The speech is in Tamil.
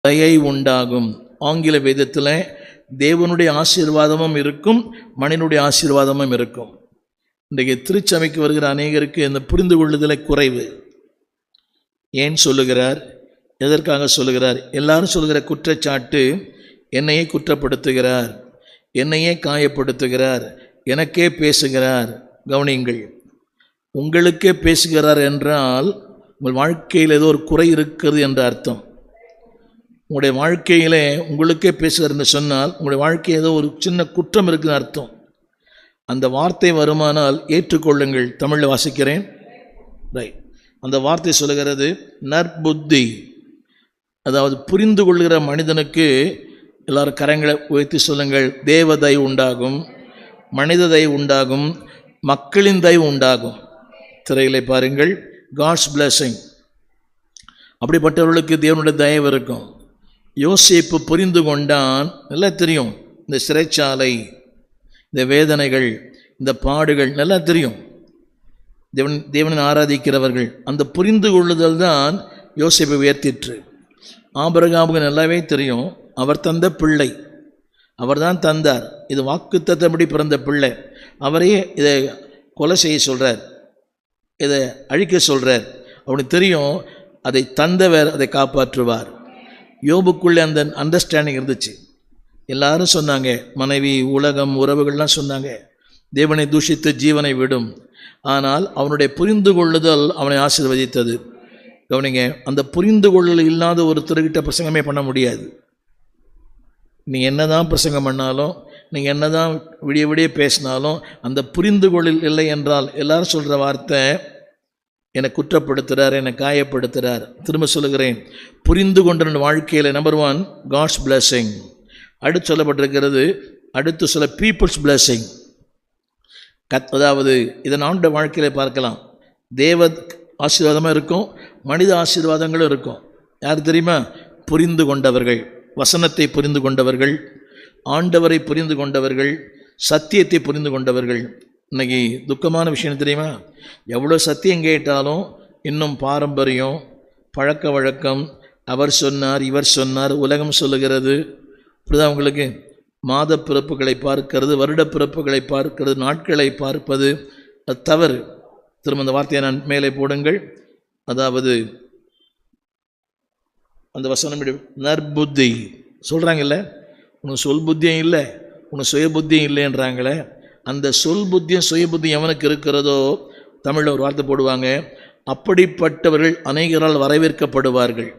தயை உண்டாகும். ஆங்கில வேதத்தில் தேவனுடைய ஆசீர்வாதமும் இருக்கும் மனிதனுடைய ஆசீர்வாதமும் இருக்கும். இன்றைக்கு திருச்சபைக்கு வருகிற அநேகருக்கு இந்த புரிந்து கொள்ளுதலை குறைவு. ஏன் சொல்லுகிறார்? எதற்காக சொல்லுகிறார்? எல்லாரும் சொல்லுகிற குற்றச்சாட்டு என்னையே குற்றப்படுத்துகிறார் என்னையே காயப்படுத்துகிறார் எனக்கே பேசுகிறார். கவனியுங்கள் உங்களுக்கே பேசுகிறார் என்றால் உங்கள் வாழ்க்கையில் ஏதோ ஒரு குறை இருக்கிறது என்ற அர்த்தம். உங்களுடைய வாழ்க்கையிலே உங்களுக்கே பேசுகிறார் சொன்னால் உங்களுடைய வாழ்க்கை ஏதோ ஒரு சின்ன குற்றம் இருக்குன்னு அர்த்தம். அந்த வார்த்தை வருமானால் ஏற்றுக்கொள்ளுங்கள். தமிழில் வாசிக்கிறேன். ரைட் அந்த வார்த்தை சொல்லுகிறது நற்புத்தி. அதாவது புரிந்து கொள்கிற மனிதனுக்கு எல்லாரும் கரங்களை உயர்த்தி சொல்லுங்கள். தேவதை உண்டாகும் மனித தயவு உண்டாகும் மக்களின் தயவு உண்டாகும். திரையிலே பாருங்கள் காட்ஸ் பிளஸிங் அப்படிப்பட்டவர்களுக்கு தேவனுடைய தயவு இருக்கும். யோசேப்பு புரிந்து கொண்டான். நல்லா தெரியும். இந்த சிறைச்சாலை இந்த வேதனைகள் இந்த பாடுகள் நல்லா தெரியும். தேவன் தேவனை ஆராதிக்கிறவர்கள் அந்த புரிந்து கொள்ளுதல் தான் யோசிப்பை உயர்த்திற்று. ஆபரகாமுக்கு நல்லாவே தெரியும். அவர் தந்த பிள்ளை. அவர் தான் தந்தார். இது வாக்குத்தத்தபடி பிறந்த பிள்ளை. அவரே இதை கொலை செய்ய சொல்கிறார் இதை அழிக்க சொல்கிறார் அவனுக்கு தெரியும் அதை தந்தவர் அதை காப்பாற்றுவார். யோபுக்குள்ளே அந்த அண்டர்ஸ்டாண்டிங் இருந்துச்சு. எல்லாரும் சொன்னாங்க மனைவி உலகம் உறவுகள்லாம் சொன்னாங்க தேவனை தூஷித்து ஜீவனை விடும். ஆனால் அவனுடைய புரிந்து கொள்ளுதல் அவனை ஆசீர்வதித்தது. கவனிங்க அந்த புரிந்து கொள்ளல் இல்லாத ஒருத்தர்கிட்ட பிரசங்கமே பண்ண முடியாது. நீங்கள் என்ன தான் பிரசங்கம் பண்ணாலும் நீங்கள் என்ன தான் விடிய விடிய பேசினாலும் அந்த புரிந்து கொள்ளல் இல்லை என்றால் எல்லாரும் சொல்கிற வார்த்தை என்னை குற்றப்படுத்துகிறார் என்னை காயப்படுத்துகிறார் திரும்ப சொல்லுகிறேன் புரிந்து கொண்ட வாழ்க்கையில் நம்பர் ஒன் காட்ஸ் பிளஸ்ஸிங் அடுத்து சொல்லப்பட்டிருக்கிறது அடுத்து சில பீப்புள்ஸ் பிளஸ்ஸிங் கத் அதாவது இதை ஆண்ட வாழ்க்கையில் பார்க்கலாம். தேவ ஆசீர்வாதமாக இருக்கும் மனித ஆசீர்வாதங்களும் இருக்கும். யார் தெரியுமா? புரிந்து கொண்டவர்கள். வசனத்தை புரிந்து கொண்டவர்கள் ஆண்டவரை புரிந்து கொண்டவர்கள் சத்தியத்தை புரிந்து கொண்டவர்கள். இன்னைக்கு துக்கமான விஷயம் தெரியுமா? எவ்வளோ சத்தியம் கேட்டாலும் இன்னும் பாரம்பரியம் பழக்க வழக்கம் அவர் சொன்னார் இவர் சொன்னார் உலகம் சொல்லுகிறது. இப்படிதான் உங்களுக்கு? மாத பிறப்புகளை பார்க்கிறது வருட பிறப்புகளை பார்க்கிறது நாட்களை பார்ப்பது அது தவறு. திரும்ப அந்த வார்த்தையை நான் மேலே போடுங்கள். அதாவது அந்த வசனம் நற்புத்தி. சொல்கிறாங்கல்ல உனக்கு சொல் புத்தியும் இல்லை உனக்கு சுய புத்தியும் இல்லைன்றாங்களே? அந்த சொல் புத்தியும் சுய புத்தியும் எவனுக்கு இருக்கிறதோ தமிழில் ஒரு வார்த்தை போடுவாங்க அப்படிப்பட்டவர்கள் அநேகரால் வரவேற்கப்படுவார்கள்.